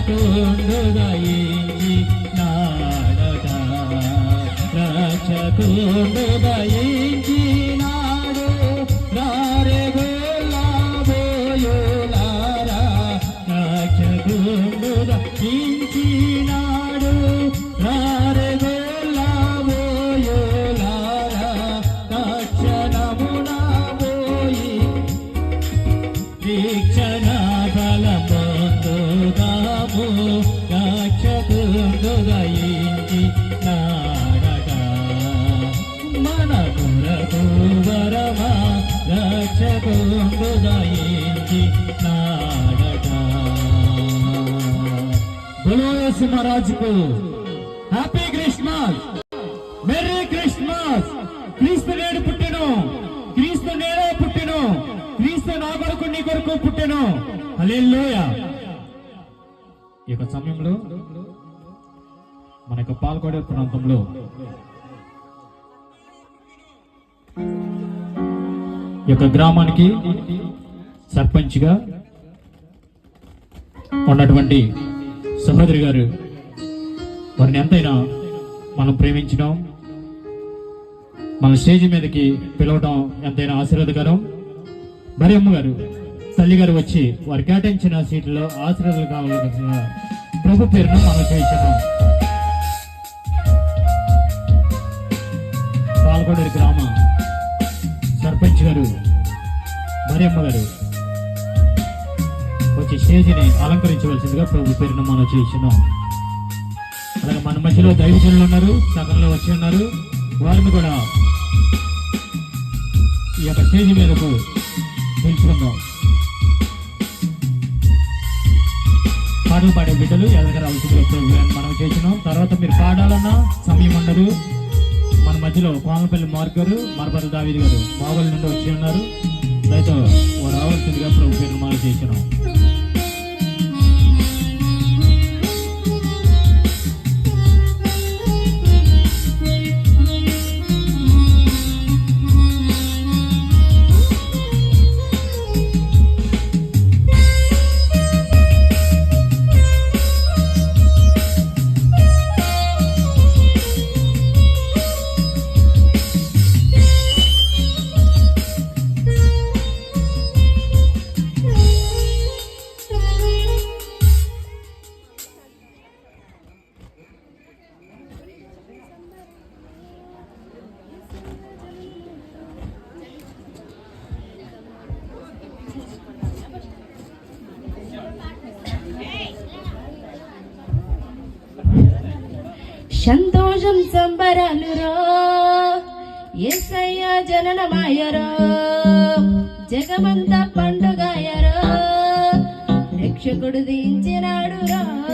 రక్షకుండు దయించి నాడడా రక్షకుండు దయించి నాడు రారే గోలాబోయులారా రక్షకుండు బులో సింహరాజుకు హ్యాపీ క్రిస్మస్ మెర్రీ క్రిస్మస్ క్రీస్తు నేడు పుట్టెను. క్రీస్తు నేడే పుట్టెను. క్రీస్తు నా కొరకు నీ కొరకు పుట్టెను. హల్లెలూయా ఈ యొక్క సమయంలో మన యొక్క పాల్గొడే ప్రాంతంలో ఈ యొక్క గ్రామానికి సర్పంచ్గా ఉన్నటువంటి సహోదరి గారు వారిని ఎంతైనా మనం ప్రేమించడం మన స్టేజ్ మీదకి పిలవడం ఎంతైనా ఆశీర్వాదకరం. మరి అమ్మగారు తల్లిగారు వచ్చి వారు కేటాయించిన సీట్లో ఆశీర్వాదాలు కావాల్సిన ప్రభు పేరును మనం చేయించాం పాల్గొండూరు గ్రామ సర్పంచ్ గారు మరి అమ్మగారు వచ్చి స్టేజిని అలంకరించవలసిందిగా ప్రభు పేరును మనం చేస్తున్నాం. అలాగే మన మధ్యలో దైవజనులు ఉన్నారు సగంలో వచ్చి ఉన్నారు. వారిని కూడా ఈ యొక్క స్టేజ్ మీదకు పిలుచుకుందాం. పాటలు పాడే బిడ్డలు ఎదగర అవసరం ప్రభు అని మనం చేసినాం తర్వాత మీరు పాడాలన్నా సమయం ఉండదు. మన మధ్యలో కోమలపల్లి మార్క్ గారు మరపల్లి దావిది గారు బాబుల నుండి వచ్చి ఉన్నారు. దయతో వారు రావాల్సిందిగా ప్రభు పేరు మనం చేసినాం సంతోషం సంబరాలురో. ఎస్ఐయ జననమాయరో. జగమంత రక్షకుడు దించినాడురా.